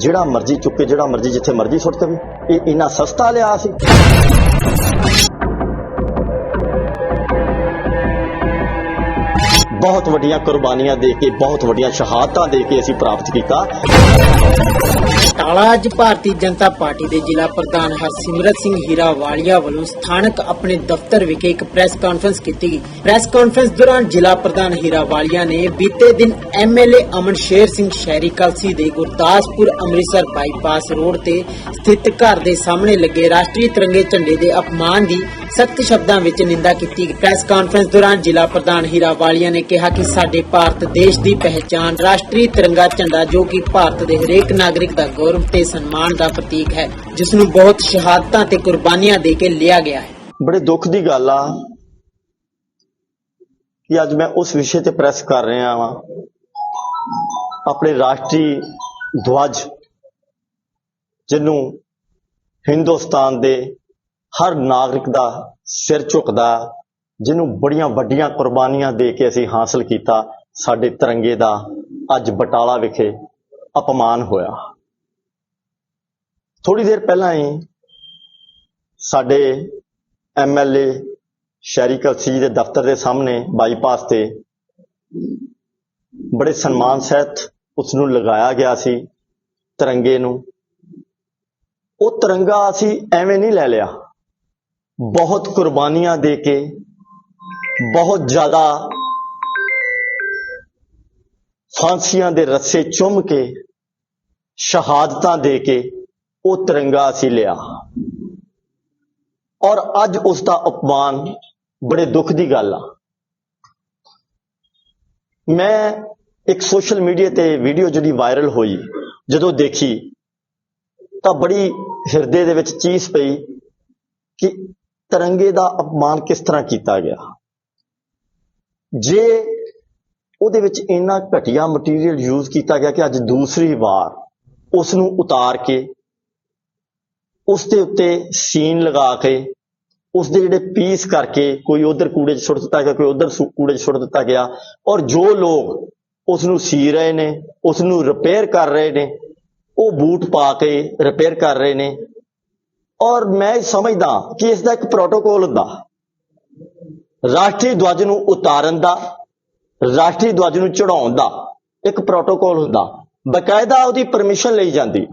ਜਿਹੜਾ ਮਰਜ਼ੀ ਚੁੱਕੇ ਜਿਹੜਾ ਮਰਜ਼ੀ ਜਿੱਥੇ ਮਰਜ਼ੀ ਸੁੱਟ ਦੇਵੇ। ਇਹ ਇੰਨਾ ਸਸਤਾ ਲਿਆ ਸੀ। ਬਹੁਤ ਵੱਡੀਆਂ ਕੁਰਬਾਨੀਆਂ ਦੇ ਕੇ, ਬਹੁਤ ਵੱਡੀਆਂ ਸ਼ਹਾਦਤਾਂ ਦੇ ਕੇ ਅਸੀਂ ਪ੍ਰਾਪਤ ਕੀਤਾ। ਬਟਾਲਾ ਅੱਜ ਭਾਰਤੀ ਜਨਤਾ ਪਾਰਟੀ ਦੇ ਜ਼ਿਲ੍ਹਾ ਪ੍ਰਧਾਨ ਹਰਸਿਮਰਤ ਸਿੰਘ ਹੀਰਾ ਵੱਲੋਂ ਸਥਾਨਕ ਆਪਣੇ ਦਫ਼ਤਰ ਵਿਖੇ ਇੱਕ ਪ੍ਰੈਸ ਕਾਨਫਰੰਸ ਕੀਤੀ ਗਈ। ਪ੍ਰੈਸ ਕਾਨਫਰੰਸ ਦੌਰਾਨ ਜ਼ਿਲ੍ਹਾ ਪ੍ਰਧਾਨ ਹੀਰਾਵਾਲੀਆ ਨੇ ਬੀਤੇ ਦਿਨ ਐਮਐਲਏ ਅਮਨ ਸ਼ੇਰ ਸਿੰਘ ਸ਼ਹਿਰੀ ਕਲਸੀ ਦੇ ਗੁਰਦਾਸਪੁਰ ਅੰਮ੍ਰਿਤਸਰ ਬਾਈਪਾਸ ਰੋਡ ਤੇ ਸਥਿਤ ਘਰ ਦੇ ਸਾਹਮਣੇ ਲੱਗੇ ਰਾਸ਼ਟਰੀ ਤਿਰੰਗੇ ਝੰਡੇ ਦੇ ਅਪਮਾਨ ਦੀ ਸਖਤ ਸ਼ਬਦਾਂ ਵਿੱਚ ਨਿੰਦਾ ਕੀਤੀ ਪ੍ਰੈਸ ਕਾਨਫਰੰਸ ਦੌਰਾਨ ਜ਼ਿਲ੍ਹਾ ਪ੍ਰਧਾਨ ਹੀਰਾਵਾਲੀਆ ਨੇ ਕਿਹਾ ਕਿ ਸਾਡੇ ਭਾਰਤ ਦੇਸ਼ ਦੀ ਪਹਿਚਾਨ ਰਾਸ਼ਟਰੀ ਤਿਰੰਗਾ ਝੰਡਾ ਜੋ ਕਿ ਭਾਰਤ ਦੇ ਹਰੇਕ ਨਾਗਰਿਕ ਦਾ ਗੌਰਵ ਤੇ ਸਨਮਾਨ ਦਾ ਪ੍ਰਤੀਕ ਹੈ, ਜਿਸ ਨੂੰ ਬਹੁਤ ਸ਼ਹਾਦਤਾਂ ਤੇ ਕੁਰਬਾਨੀਆਂ ਦੇ ਕੇ ਲਿਆ ਗਿਆ ਹੈ। ਬੜੇ ਦੁੱਖ ਦੀ ਗੱਲ ਆ ਕਿ ਅੱਜ ਮੈਂ ਉਸ ਵਿਸ਼ੇ ਤੇ ਪ੍ਰੈਸ ਕਰ ਰਿਹਾ ਹਾਂ ਆਪਣੇ ਰਾਸ਼ਟਰੀ ਧਵਜ, ਜਿਹਨੂੰ ਹਿੰਦੁਸਤਾਨ ਦੇ ਹਰ ਨਾਗਰਿਕ ਦਾ ਸਿਰ ਝੁਕਦਾ ਜਿਹਨੂੰ ਬੜੀਆਂ ਵੱਡੀਆਂ ਕੁਰਬਾਨੀਆਂ ਦੇ ਕੇ ਅਸੀਂ ਹਾਸਲ ਕੀਤਾ, ਸਾਡੇ ਤਿਰੰਗੇ ਦਾ ਅੱਜ ਬਟਾਲਾ ਵਿਖੇ ਅਪਮਾਨ ਹੋਇਆ। ਥੋੜੀ ਦੇਰ ਪਹਿਲਾਂ ਹੀ ਸਾਡੇ ਐਮਐਲਏ ਸ਼ਹਿਰੀ ਕਲਸੀ ਦੇ ਦਫ਼ਤਰ ਦੇ ਸਾਹਮਣੇ ਬਾਈਪਾਸ ਤੇ ਬੜੇ ਸਨਮਾਨ ਸਹਿਤ ਉਸ ਨੂੰ ਲਗਾਇਆ ਗਿਆ ਸੀ ਤਿਰੰਗੇ ਨੂੰ। ਉਹ ਤਿਰੰਗਾ ਅਸੀਂ ਐਵੇਂ ਨਹੀਂ ਲੈ ਲਿਆ। ਬਹੁਤ ਕੁਰਬਾਨੀਆਂ ਦੇ ਕੇ ਬਹੁਤ ਜ਼ਿਆਦਾ ਫਾਂਸੀਆਂ ਦੇ ਰੱਸੇ ਚੁੰਮ ਕੇ, ਸ਼ਹਾਦਤਾਂ ਦੇ ਕੇ ਉਹ ਤਿਰੰਗਾ ਅਸੀਂ ਲਿਆ। ਔਰ ਅੱਜ ਉਸ ਦਾ ਅਪਮਾਨ ਬੜੇ ਦੁੱਖ ਦੀ ਗੱਲ ਆ। ਮੈਂ ਇੱਕ ਸੋਸ਼ਲ ਮੀਡੀਆ ਤੇ ਵੀਡੀਓ ਜਿਹੜੀ ਵਾਇਰਲ ਹੋਈ, ਜਦੋਂ ਦੇਖੀ, ਤਾਂ ਬੜੀ ਹਿਰਦੇ ਦੇ ਵਿੱਚ ਚੀਸ ਪਈ ਕਿ ਤਿਰੰਗੇ ਦਾ ਅਪਮਾਨ ਕਿਸ ਤਰ੍ਹਾਂ ਕੀਤਾ ਗਿਆ। ਜੇ ਉਹਦੇ ਵਿੱਚ ਇੰਨਾ ਘਟੀਆ ਮਟੀਰੀਅਲ ਯੂਜ਼ ਕੀਤਾ ਗਿਆ ਕਿ ਅੱਜ ਦੂਸਰੀ ਵਾਰ ਉਸ ਨੂੰ ਉਤਾਰ ਕੇ, ਉਸ ਦੇ ਉੱਤੇ ਸੀਨ ਲਗਾ ਕੇ, ਉਸ ਦੇ ਜਿਹੜੇ ਪੀਸ ਕਰਕੇ ਕੋਈ ਉਧਰ ਕੂੜੇ 'ਚ ਸੁੱਟ ਦਿੱਤਾ ਗਿਆ, ਕੋਈ ਉਧਰ ਕੂੜੇ 'ਚ ਸੁੱਟ ਦਿੱਤਾ ਗਿਆ ਔਰ ਜੋ ਲੋਕ ਉਸ ਨੂੰ ਸੀ ਰਹੇ ਨੇ ਉਸ ਨੂੰ ਰਿਪੇਅਰ ਕਰ ਰਹੇ ਨੇ, ਉਹ ਬੂਟ ਪਾ ਕੇ ਰਿਪੇਅਰ ਕਰ ਰਹੇ ਨੇ ਔਰ ਮੈਂ ਸਮਝਦਾ ਕਿ ਇਸ ਦਾ ਇੱਕ ਪ੍ਰੋਟੋਕੋਲ ਹੁੰਦਾ। ਰਾਸ਼ਟਰੀ ਧਵਜ ਨੂੰ ਉਤਾਰਨ ਦਾ, ਰਾਸ਼ਟਰੀ ਧਵਜ ਨੂੰ ਚੜਾਉਣ ਦਾ ਇੱਕ ਪ੍ਰੋਟੋਕੋਲ ਹੁੰਦਾ। ਬਕਾਇਦਾ ਉਹਦੀ ਪਰਮਿਸ਼ਨ ਲਈ ਜਾਂਦੀ।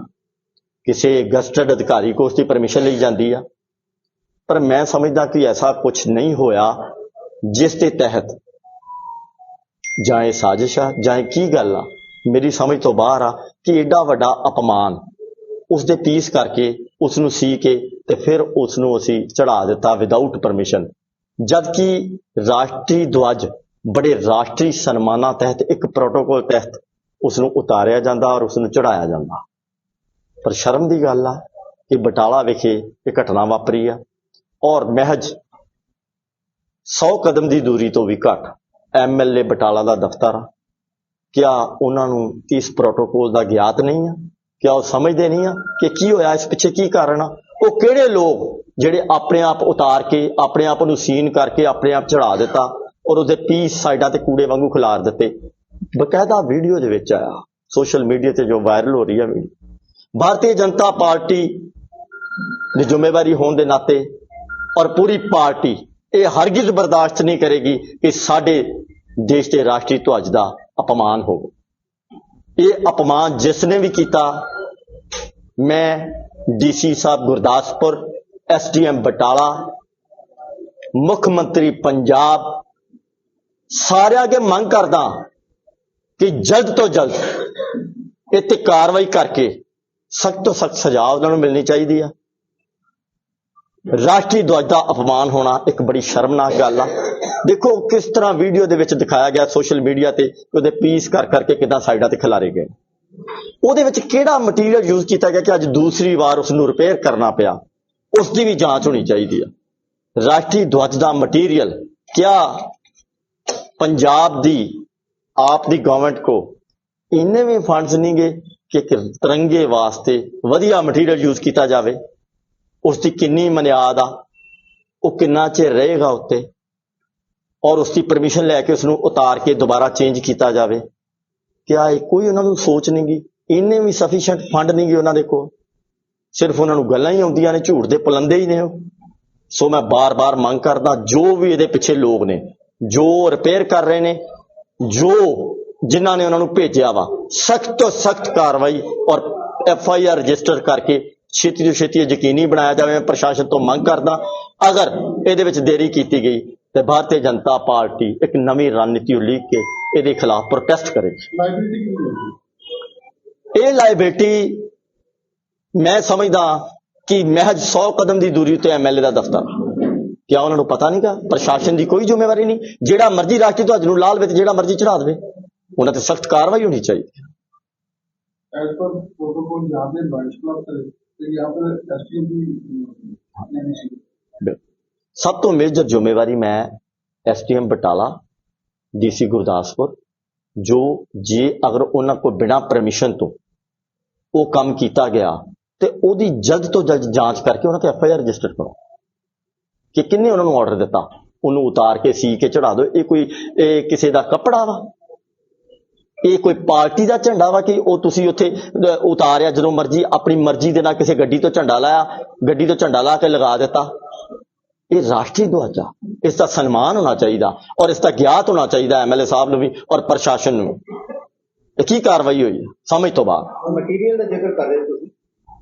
ਕਿਸੇ ਗਸਟਡ ਅਧਿਕਾਰੀ ਕੋਲ ਉਸਦੀ ਪਰਮਿਸ਼ਨ ਲਈ ਜਾਂਦੀ ਆ। ਪਰ ਮੈਂ ਸਮਝਦਾ ਕਿ ਐਸਾ ਕੁਝ ਨਹੀਂ ਹੋਇਆ ਜਿਸ ਦੇ ਤਹਿਤ ਜਾਂ ਇਹ ਸਾਜ਼ਿਸ਼ ਆ ਜਾਂ ਇਹ ਕੀ ਗੱਲ ਆ, ਮੇਰੀ ਸਮਝ ਤੋਂ ਬਾਹਰ ਆ ਕਿ ਐਡਾ ਵੱਡਾ ਅਪਮਾਨ ਉਸ ਦੇ ਪੀਸ ਕਰਕੇ ਉਸ ਨੂੰ ਸੀ ਕੇ ਤੇ ਫਿਰ ਉਸ ਨੂੰ ਅਸੀਂ ਚੜਾ ਦਿੱਤਾ ਵਿਦਆਊਟ ਪਰਮਿਸ਼ਨ ਜਦਕਿ ਰਾਸ਼ਟਰੀ ਧਵਜ ਬੜੇ ਰਾਸ਼ਟਰੀ ਸਨਮਾਨਾਂ ਤਹਿਤ ਇੱਕ ਪ੍ਰੋਟੋਕੋਲ ਤਹਿਤ ਉਸ ਨੂੰ ਉਤਾਰਿਆ ਜਾਂਦਾ ਔਰ ਉਸ ਨੂੰ ਚੜਾਇਆ ਜਾਂਦਾ। ਪਰ ਸ਼ਰਮ ਦੀ ਗੱਲ ਆ ਕਿ ਬਟਾਲਾ ਵਿਖੇ ਇਹ ਘਟਨਾ ਵਾਪਰੀ ਆ ਔਰ ਮਹਿਜ 100 ਕਦਮ ਦੀ ਦੂਰੀ ਤੋਂ ਵੀ ਘੱਟ ਐਮਐਲਏ ਬਟਾਲਾ ਦਾ ਦਫ਼ਤਰ ਆ। ਕਿਆ ਉਹਨਾਂ ਨੂੰ ਇਸ ਪ੍ਰੋਟੋਕੋਲ ਦਾ ਗਿਆਤ ਨਹੀਂ ਆ? ਕਿਆ ਉਹ ਸਮਝਦੇ ਨਹੀਂ ਆ ਕਿ ਕੀ ਹੋਇਆ, ਇਸ ਪਿੱਛੇ ਕੀ ਕਾਰਨ ਆ? ਉਹ ਕਿਹੜੇ ਲੋਕ ਜਿਹੜੇ ਆਪਣੇ ਆਪ ਉਤਾਰ ਕੇ, ਆਪਣੇ ਆਪ ਨੂੰ ਸੀਨ ਕਰਕੇ ਆਪਣੇ ਆਪ ਚੜਾ ਦਿੱਤਾ ਔਰ ਉਹਦੇ ਪੀਸ ਸਾਈਡਾਂ ਤੇ ਕੂੜੇ ਵਾਂਗੂ ਖਿਲਾਰ ਦਿੱਤੇ। ਬਕਾਇਦਾ ਵੀਡੀਓ ਦੇ ਵਿੱਚ ਆਇਆ ਸੋਸ਼ਲ ਮੀਡੀਆ ਤੇ ਜੋ ਵਾਇਰਲ ਹੋ ਰਹੀ ਹੈ ਵੀਡੀਓ ਭਾਰਤੀ ਜਨਤਾ ਪਾਰਟੀ ਦੀ ਜ਼ਿੰਮੇਵਾਰੀ ਹੋਣ ਦੇ ਨਾਤੇ ਔਰ ਪੂਰੀ ਪਾਰਟੀ ਇਹ ਹਰਗਿਜ਼ ਬਰਦਾਸ਼ਤ ਨਹੀਂ ਕਰੇਗੀ ਕਿ ਸਾਡੇ ਦੇਸ਼ ਦੇ ਰਾਸ਼ਟਰੀ ਧਵਜ ਦਾ ਅਪਮਾਨ ਹੋਵੇ। ਇਹ ਅਪਮਾਨ ਜਿਸ ਨੇ ਵੀ ਕੀਤਾ, ਮੈਂ ਡੀਸੀ ਸਾਹਿਬ ਗੁਰਦਾਸਪੁਰ ਐਸਡੀਐਮ ਬਟਾਲਾ, ਮੁੱਖ ਮੰਤਰੀ ਪੰਜਾਬ। ਸਾਰਿਆਂ ਅੱਗੇ ਮੰਗ ਕਰਦਾ ਕਿ ਜਲਦ ਤੋਂ ਜਲਦ ਇਹ ਤੇ ਕਾਰਵਾਈ ਕਰਕੇ ਸਖਤ ਤੋਂ ਸਖਤ ਸਜ਼ਾ ਉਹਨਾਂ ਨੂੰ ਮਿਲਣੀ ਚਾਹੀਦੀ ਆ। ਰਾਸ਼ਟਰੀ ਧਵਜ ਦਾ ਅਪਮਾਨ ਹੋਣਾ ਇੱਕ ਬੜੀ ਸ਼ਰਮਨਾਕ ਗੱਲ ਆ। ਦੇਖੋ ਕਿਸ ਤਰ੍ਹਾਂ ਵੀਡੀਓ ਦੇ ਵਿੱਚ ਦਿਖਾਇਆ ਗਿਆ ਸੋਸ਼ਲ ਮੀਡੀਆ ਤੇ ਉਹਦੇ ਪੀਸ ਕਰ ਕਰਕੇ ਕਿਦਾਂ ਸਾਈਡਾਂ ਤੇ ਖਿਲਾਰੇ ਗਏ। ਉਹਦੇ ਵਿੱਚ ਕਿਹੜਾ ਮਟੀਰੀਅਲ ਯੂਜ਼ ਕੀਤਾ ਗਿਆ ਕਿ ਅੱਜ ਦੂਸਰੀ ਵਾਰ ਉਸ ਨੂੰ ਰਿਪੇਅਰ ਕਰਨਾ ਪਿਆ? ਉਸ ਦੀ ਵੀ ਜਾਂਚ ਹੋਣੀ ਚਾਹੀਦੀ ਆ। ਰਾਸ਼ਟਰੀ ਧਵਜ ਦਾ ਮਟੀਰੀਅਲ ਕਿਆ ਪੰਜਾਬ ਦੀ, ਆਪ ਦੀ ਗਵਰਨਮੈਂਟ ਕੋ? ਇੰਨੇ ਵੀ ਫੰਡਸ ਨਹੀਂ ਨਹੀਂਗੇ ਕਿ ਇੱਕ ਤਿਰੰਗੇ ਵਾਸਤੇ ਵਧੀਆ ਮਟੀਰੀਅਲ ਯੂਜ਼ ਕੀਤਾ ਜਾਵੇ। ਉਸ ਦੀ ਕਿੰਨੀ ਮਨਿਆਦ ਆ, ਉਹ ਕਿੰਨਾ ਚਿਰ ਰਹੇਗਾ ਉੱਤੇ? ਔਰ ਉਸ ਦੀ ਪਰਮਿਸ਼ਨ ਲੈ ਕੇ ਉਸ ਨੂੰ ਉਤਾਰ ਕੇ ਦੁਬਾਰਾ ਚੇਂਜ ਕੀਤਾ ਜਾਵੇ। ਕਿਆ ਇਹ ਕੋਈ ਉਹਨਾਂ ਨੂੰ ਸੋਚ ਨਹੀਂ ਨਹੀਂਗੀ ਇੰਨੇ ਵੀ ਸਫੀਸ਼ੀਐਂਟ ਫੰਡ ਨਹੀਂ ਗੇ ਉਹਨਾਂ ਦੇ ਕੋਲ। ਸਿਰਫ ਉਹਨਾਂ ਨੂੰ ਗੱਲਾਂ ਹੀ ਆਉਂਦੀਆਂ ਨੇ ਝੂਠ ਦੇ ਪਲੰਦੇ ਹੀ ਨੇ ਉਹ। ਸੋ ਮੈਂ ਬਾਰ-ਬਾਰ ਮੰਗ ਕਰਦਾ ਜੋ ਵੀ ਇਹਦੇ ਪਿੱਛੇ ਲੋਕ ਨੇ ਜੋ ਰਿਪੇਅਰ ਕਰ ਰਹੇ ਨੇ ਜੋ ਜਿਨ੍ਹਾਂ ਨੇ ਉਹਨਾਂ ਨੂੰ ਭੇਜਿਆ ਵਾ ਸਖਤ ਤੋਂ ਸਖਤ ਕਾਰਵਾਈ ਔਰ ਐਫ ਆਈ ਆਰ ਰਜਿਸਟਰ ਕਰਕੇ ਛੇਤੀ ਤੋਂ ਛੇਤੀ ਯਕੀਨੀ ਬਣਾਇਆ ਜਾਵੇ। ਪ੍ਰਸ਼ਾਸਨ ਤੋਂ ਮੰਗ ਕਰਦਾ ਅਗਰ ਇਹਦੇ ਵਿੱਚ ਦੇਰੀ ਕੀਤੀ ਗਈ ਤੇ ਭਾਰਤੀ ਜਨਤਾ ਪਾਰਟੀ ਇੱਕ ਨਵੀਂ ਰਣਨੀਤੀ ਉਲੀਕ ਕੇ ਇਹਦੇ ਖਿਲਾਫ ਪ੍ਰੋਟੈਸਟ ਕਰੇਗੀ ਇਹ ਲਾਇਬਿਲਟੀ ਮੈਂ ਸਮਝਦਾ ਕਿ ਮਹਿਜ 100 ਕਦਮ ਦੀ ਦੂਰੀ ਉੱਤੇ ਐਮਐਲਏ ਦਾ ਦਫ਼ਤਰ। ਕਿਆ ਉਹਨਾਂ ਨੂੰ ਪਤਾ ਨਹੀਂਗਾ ਪ੍ਰਸ਼ਾਸਨ ਦੀ ਕੋਈ ਜ਼ਿੰਮੇਵਾਰੀ ਨਹੀਂ। ਜਿਹੜਾ ਮਰਜ਼ੀ ਰਾਸ਼ਟਰੀ ਤੁਹਾਡੇ ਨੂੰ ਲਾਲ ਵਿੱਚ ਜਿਹੜਾ ਮਰਜ਼ੀ ਚੜਾ ਦੇਵੇ ਉਹਨਾਂ ਤੇ ਸਖਤ ਕਾਰਵਾਈ ਹੋਣੀ ਚਾਹੀਦੀ ਸਭ ਤੋਂ ਮੇਜਰ ਜ਼ਿੰਮੇਵਾਰੀ ਮੈਂ ਐਸਟੀਐਮ ਬਟਾਲਾ ਡੀਸੀ ਗੁਰਦਾਸਪੁਰ ਜੋ ਜੇ ਅਗਰ ਉਹਨਾਂ ਕੋ ਬਿਨਾ ਪਰਮਿਸ਼ਨ ਤੋਂ ਉਹ ਕੰਮ ਕੀਤਾ ਗਿਆ ਤੇ ਉਹਦੀ ਜਲਦ ਤੋਂ ਜਲਦ ਜਾਂਚ ਕਰਕੇ ਉਹਨਾਂ ਤੇ ਐਫ ਆਈ ਆਰ ਰਜਿਸਟਰ ਕਰੋ। ਕਿ ਕਿੰਨੇ ਉਹਨਾਂ ਨੂੰ ਆਰਡਰ ਦਿੱਤਾ? ਉਹਨੂੰ ਉਤਾਰ ਕੇ ਸੀ ਕੇ ਚੜਾ ਦਿਓ। ਇਹ ਕੋਈ, ਇਹ ਕਿਸੇ ਦਾ ਕੱਪੜਾ ਵਾ? ਇਹ ਕੋਈ ਪਾਰਟੀ ਦਾ ਝੰਡਾ ਵਾ ਕਿ ਉਹ ਤੁਸੀਂ ਉੱਥੇ ਉਤਾਰਿਆ ਜਦੋਂ ਮਰਜ਼ੀ, ਆਪਣੀ ਮਰਜ਼ੀ ਦੇ ਨਾਲ ਕਿਸੇ ਗੱਡੀ ਤੋਂ ਝੰਡਾ ਲਾਇਆ, ਗੱਡੀ ਤੋਂ ਝੰਡਾ ਲਾ ਕੇ ਲਗਾ ਦਿੱਤਾ। ਇਹ ਰਾਸ਼ਟਰੀ ਦੁਆਜਾ। ਇਸ ਦਾ ਸਨਮਾਨ ਹੋਣਾ ਚਾਹੀਦਾ ਔਰ ਇਸ ਦਾ ਗਿਆਤ ਹੋਣਾ ਚਾਹੀਦਾ ਐਮਐਲਏ ਸਾਹਿਬ ਨੂੰ ਵੀ ਔਰ ਪ੍ਰਸ਼ਾਸਨ ਨੂੰ। ਇਹ ਕੀ ਕਾਰਵਾਈ ਹੋਈ? ਸਮਝ ਤੋਂ ਬਾਅਦ। ਮਟੀਰੀਅਲ ਦਾ ਜ਼ਿਕਰ ਕਰ ਰਹੇ ਤੁਸੀਂ?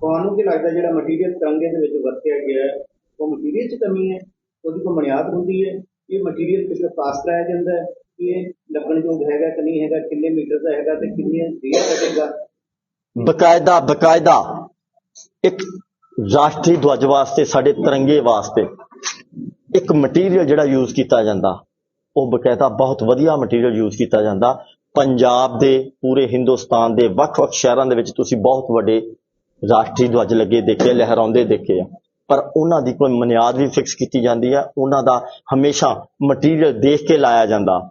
ਤੁਹਾਨੂੰ ਕੀ ਲੱਗਦਾ ਜਿਹੜਾ ਮਟੀਰੀਅਲ ਤਿਰੰਗੇ ਦੇ ਵਿੱਚ ਵਰਤਿਆ ਗਿਆ ਹੈ, ਉਹ ਮਟੀਰੀਅਲ 'ਚ ਕਮੀ ਹੈ? ਉਹਦੀ ਕੋਈ ਬੁਨਿਆਦ ਹੁੰਦੀ ਹੈ? ਇਹ ਮਟੀਰੀਅਲ ਕਿਸੇ ਪਾਸ ਕਰਾਇਆ ਜਾਂਦਾ ਹੈ ਕਿ ਇਹ ਲੱਗਣਯੋਗ ਹੈਗਾ ਕਿ ਨਹੀਂ ਹੈਗਾ, ਕਿੰਨੇ ਮੀਟਰ ਦਾ ਹੈਗਾ ਤੇ ਕਿੰਨੇ ਦੇਰ ਲੱਗੇਗਾ ਬਕਾਇਦਾ ਬਕਾਇਦਾ ਇੱਕ ਰਾਸ਼ਟਰੀ ਧਵਜ ਵਾਸਤੇ, ਸਾਡੇ ਤਿਰੰਗੇ ਵਾਸਤੇ ਇੱਕ ਮਟੀਰੀਅਲ ਜਿਹੜਾ ਯੂਜ਼ ਕੀਤਾ ਜਾਂਦਾ, ਉਹ ਬਕਾਇਦਾ ਬਹੁਤ ਵਧੀਆ ਮਟੀਰੀਅਲ ਯੂਜ਼ ਕੀਤਾ ਜਾਂਦਾ। ਪੰਜਾਬ ਦੇ, ਪੂਰੇ ਹਿੰਦੁਸਤਾਨ ਦੇ ਵੱਖ-ਵੱਖ ਸ਼ਹਿਰਾਂ ਦੇ ਵਿੱਚ ਤੁਸੀਂ ਬਹੁਤ ਵੱਡੇ ਰਾਸ਼ਟਰੀ ਧਵਜ ਲੱਗੇ ਦੇਖੇ, ਲਹਿਰਾਉਂਦੇ ਦੇਖੇ ਆ। ਪਰ ਉਹਨਾਂ ਦੀ ਕੋਈ ਮਨਿਆਦ ਵੀ ਫਿਕਸ ਕੀਤੀ ਜਾਂਦੀ ਹੈ ਉਹਨਾਂ ਦਾ ਹਮੇਸ਼ਾ ਮਟੀਰੀਅਲ ਦੇਖ ਕੇ ਲਾਇਆ ਜਾਂਦਾ।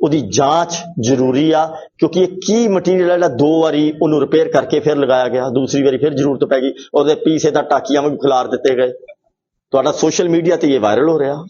ਉਹਦੀ ਜਾਂਚ ਜ਼ਰੂਰੀ ਆ, ਕਿਉਂਕਿ ਇਹ ਕੀ ਮਟੀਰੀਅਲ ਜਿਹੜਾ ਦੋ ਵਾਰੀ ਉਹਨੂੰ ਰਿਪੇਅਰ ਕਰਕੇ ਫਿਰ ਲਗਾਇਆ ਗਿਆ। ਦੂਸਰੀ ਵਾਰੀ ਫਿਰ ਜ਼ਰੂਰਤ ਪੈ ਗਈ। ਉਹਦੇ ਪੀਸੇ ਦਾ ਟਾਕੀਆਂ ਵੀ ਖਿਲਾਰ ਦਿੱਤੇ ਗਏ। ਤੁਹਾਡਾ ਸੋਸ਼ਲ ਮੀਡੀਆ ਤੇ ਇਹ ਵਾਇਰਲ ਹੋ ਰਿਹਾ।